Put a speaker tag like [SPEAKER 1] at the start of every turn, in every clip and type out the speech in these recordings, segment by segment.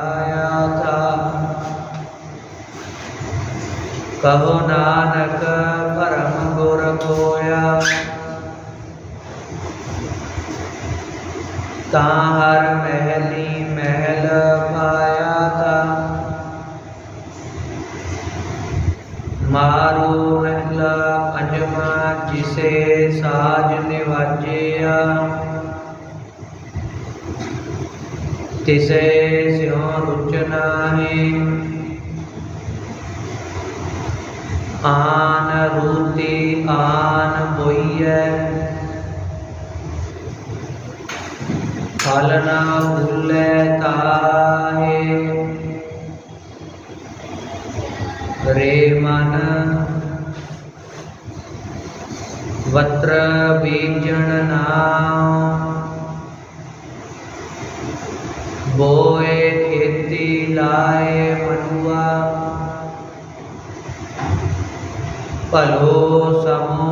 [SPEAKER 1] आया था कहो नानक, परम गुर कोया। ताहर महली महल पाया था मारो महला पंजमा जिसे साज निवाजिया। तिसे स्यों आन रूती आन बोइय। फल न भूले ताहे रे मन। वत्र बीजन नाम। बोए, खेती लाए, मनुआ। पलो समो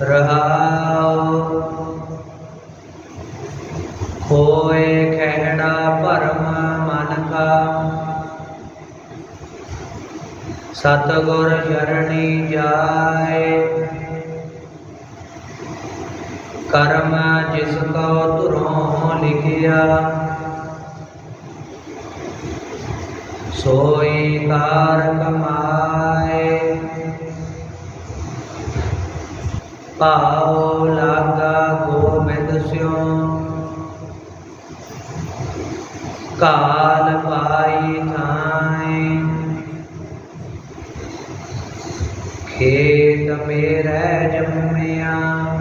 [SPEAKER 1] रहाओ। खोए खहड़ा परम मन का सतगुर शरणी जाए। कर्म जिसको तुरों लिखिया। सोई कार कमाए। पाओ लागा गोबिंद स्यों। काल पाई थाए। खेत मेरे जम्मिया।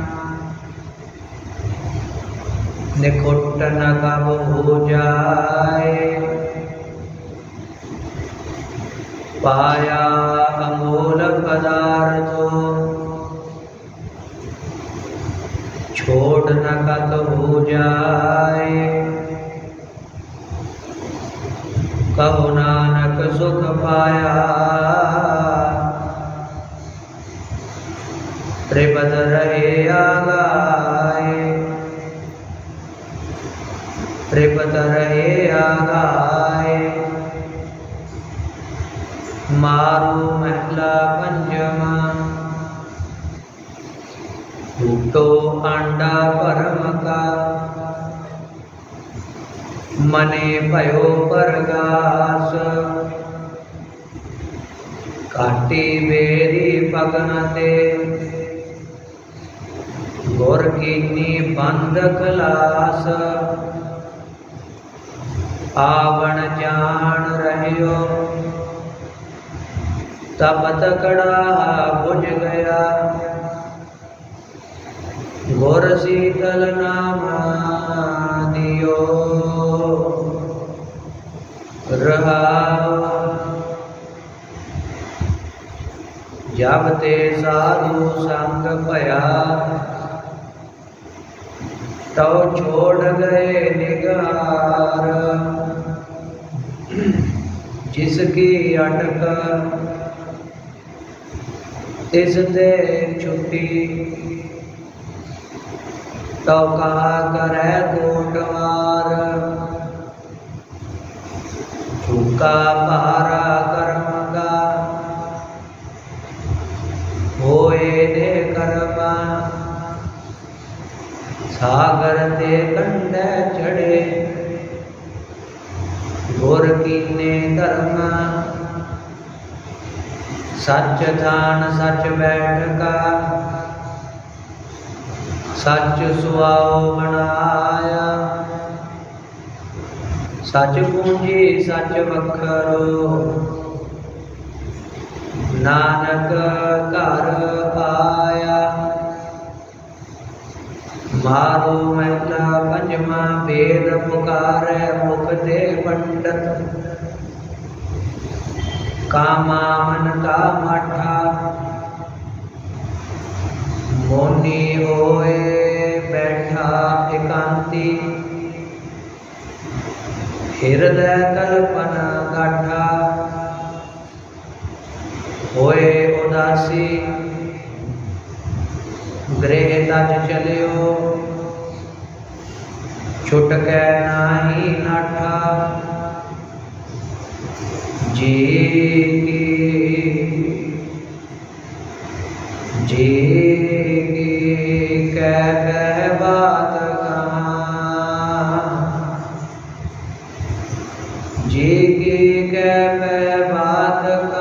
[SPEAKER 1] निकुट न कब हो जाए। पाया अमोल पदार्थो छोड़ न कत हो जाए। कहो नानक, सुख पाया। त्रिपद रहे आगाए त्रिपद रहे आगाए मारू महला पंचमा टूटो अंडा परम का मने भयो परगास काटी बेरी पगन ते गुर कीनी बंद खलास आवण जान रहियो। तब तकड़ा बुझ गया। गुर शीतल नाम दियो। रहा। जब ते साधु संग भया। तो छोड़ गए निगार। जिसकी अटक ते छुट्टी तो कहा करे कोटवार चुका पारा कर्म का होए दे कर्मा सागर ते कंडे चढ़े कीने धर्म। सच थान सच बैठका। सच सुआओ बनाया सच पूंजी सच वखरो। नानक घर आया। मारो महला पंजमा वेद पुकारे मुख ते पंडित। कामा मन का माठा। मोनी होए बैठा एकांती। हृदय कल्पन गाठा। होए उदासी। ग्रेता चले चलियो। छुटक नाही नाठा। जे जी की कह बात कह। बात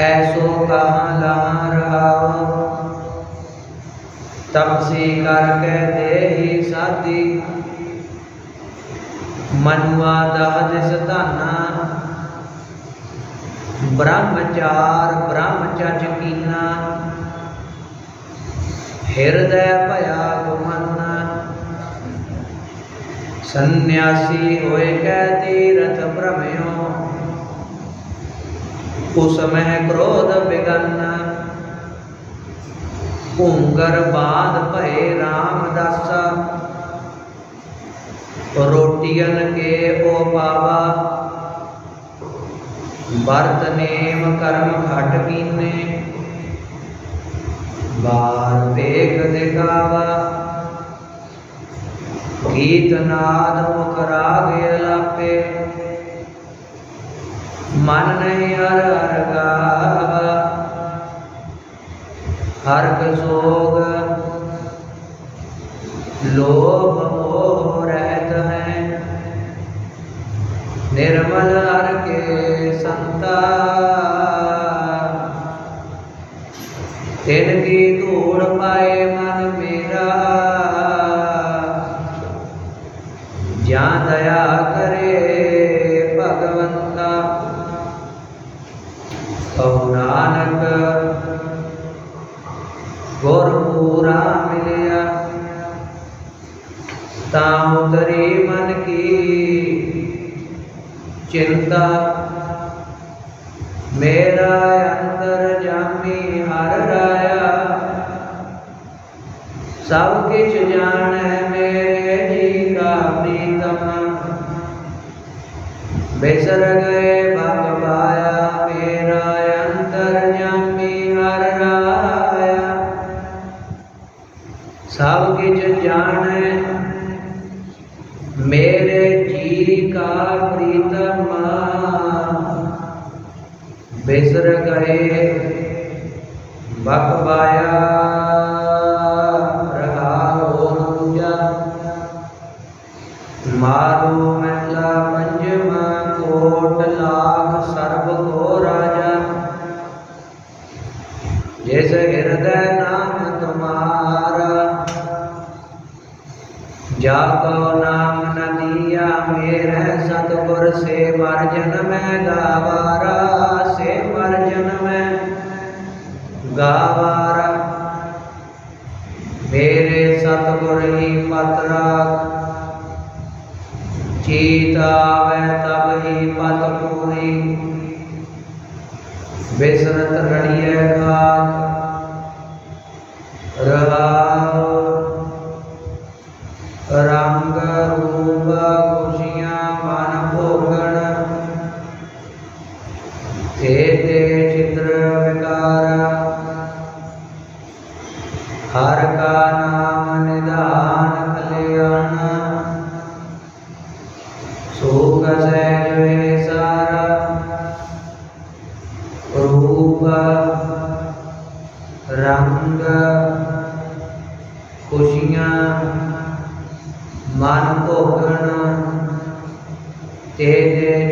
[SPEAKER 1] ऐसो कहाँ लहा रहा हो तपसी करके दे ही साथी, मनुआ दह ब्रह्मचार ब्रह्म चकीना हृदय भया गुमना संन्यासी होए कै तीरथ भ्रम्यो। उस समय क्रोध बिगन उंगर बाद भय रामदास। रोटियन के ओ बाबा, भरत नेम कर्म खट कीने बार देख दिखावा। गीत नाद मुकरा गया लापे। मन नहीं हर हर गावा हर्क सोग लोभ मोह रहत है निर्मल हर के संता तिनकी धूड़ पाए मन मेरा जा नानक। गुरपूरा मिलिया। तरी मन की चिंता। मेरा अंतर जामी हर राया। सब किछ जान है मेरे जी का प्रीतम। बिसर गए सब किछ जान मेरे जी का प्रीतम बिसर गए बकवाया जाको नाम न दिया मेरे सतगुर से वर्जन में गावारा, से वर्जन में गावारा। मेरे सतगुर ही पतरा, चीत आवे तब ही पत पूरी। बिसरत रड़िए घात रहा ਰੰਗ ਰੂਪ i don't know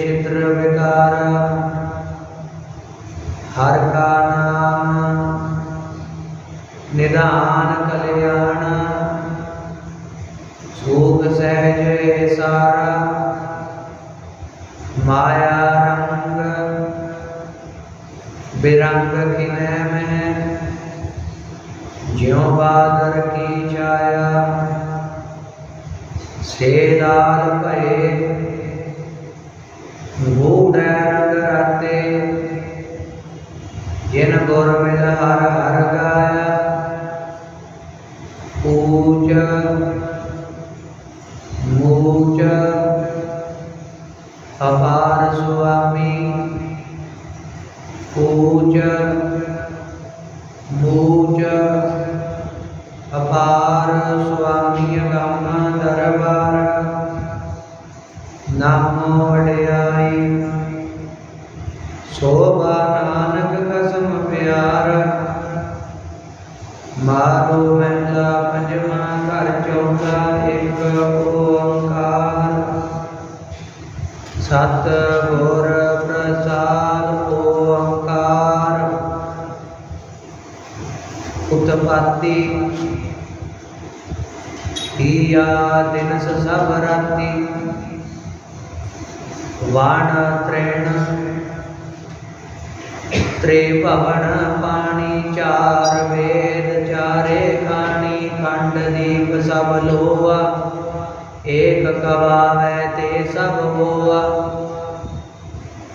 [SPEAKER 1] त्रिभवन पाणी चार वेद, चारे खानी, खंड दीप सब लोवा एक कवा है ते सब होआ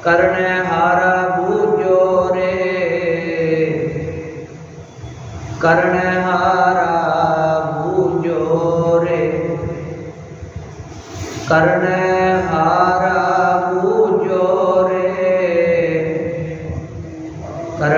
[SPEAKER 1] करने हारा बूजो रे। करने हारा बूजो रे। करने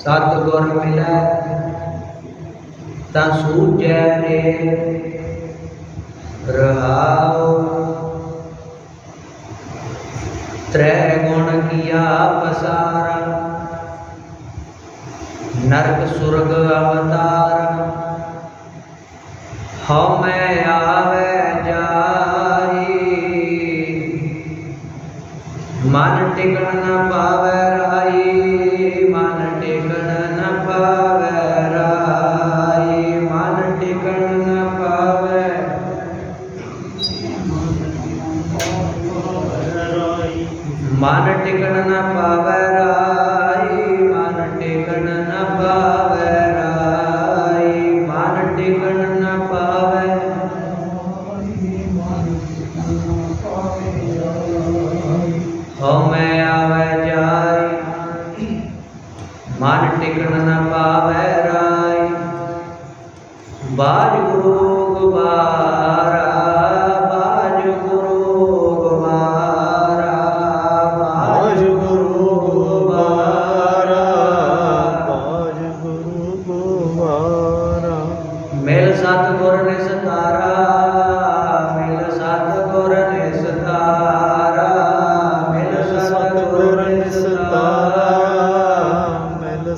[SPEAKER 1] सतगुर मिला ता सूज रे रहाओ त्रै गुण किया पसारा नरक सुरग अवतार हमें आवे जाई मन टिकन न पावे ਵਾਹਿਗੁਰੂ ਗੁਬਾਰਾ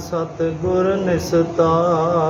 [SPEAKER 1] ਸਤਗੁਰ ਨਿਸਤਾਰ।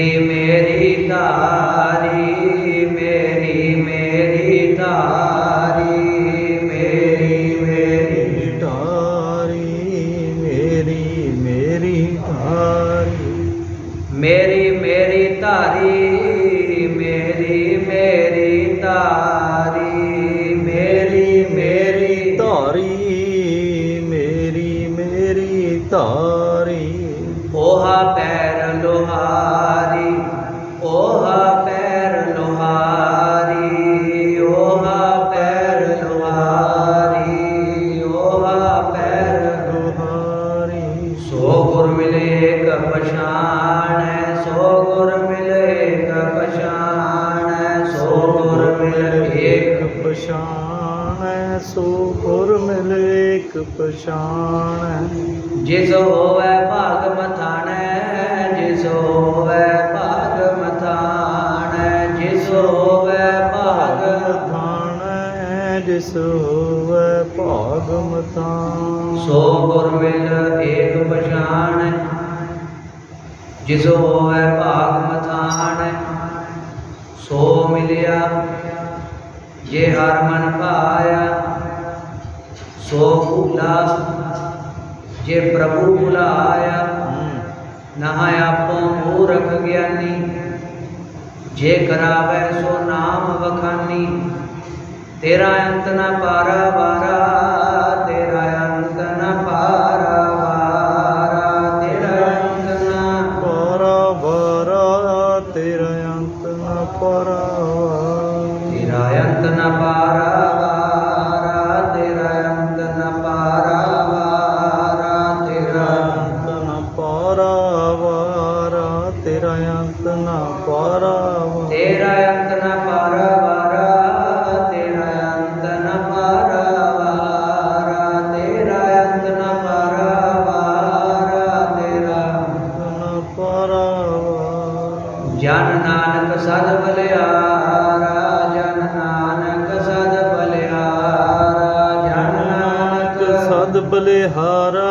[SPEAKER 1] ਹੋਵੈ ਭਾਗ
[SPEAKER 2] ਮਥਾਨ
[SPEAKER 1] ਸੋ ਗੁਰ ਮਿਲ ਏਕ ਪਛਾਣੈ ਜਿਸ ਹੋਵੈ ਭਾਗ ਮਥਾਣੈ ਸੋ ਮਿਲਿਆ ਜੇ ਹਰ ਮਨ ਭਾਇਆ ਸੋ ਭੂਲਾ ਜੇ ਪ੍ਰਭੂ ਭੁਲਾਇਆ
[SPEAKER 2] ਹਮ,
[SPEAKER 1] ਨਹਾ ਆਪੋ ਮੂਰਖ ਗਿਆਨੀ ਜੇ ਕਰਾਵੈ ਸੋ ਨਾਮ ਵਖਾਨੀ ਤੇਰਾ ਅੰਤ ਨਾ ਪਾਰਾ ਵਾਰਾ। ਸਦ ਬਲਿਆਰਾ ਜਨ ਨਾਨਕ ਸਦ ਬਲਿਆਰਾ ਜਨ ਨਾਨਕ
[SPEAKER 2] ਸਦ ਬਲਿਹਾਰਾ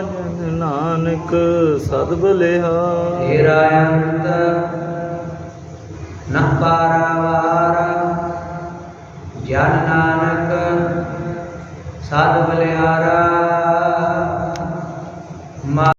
[SPEAKER 2] ਜਨ ਨਾਨਕ ਸਦ ਬਲਿਹਾਰਾ
[SPEAKER 1] ਤੇਰਾ ਅੰਤ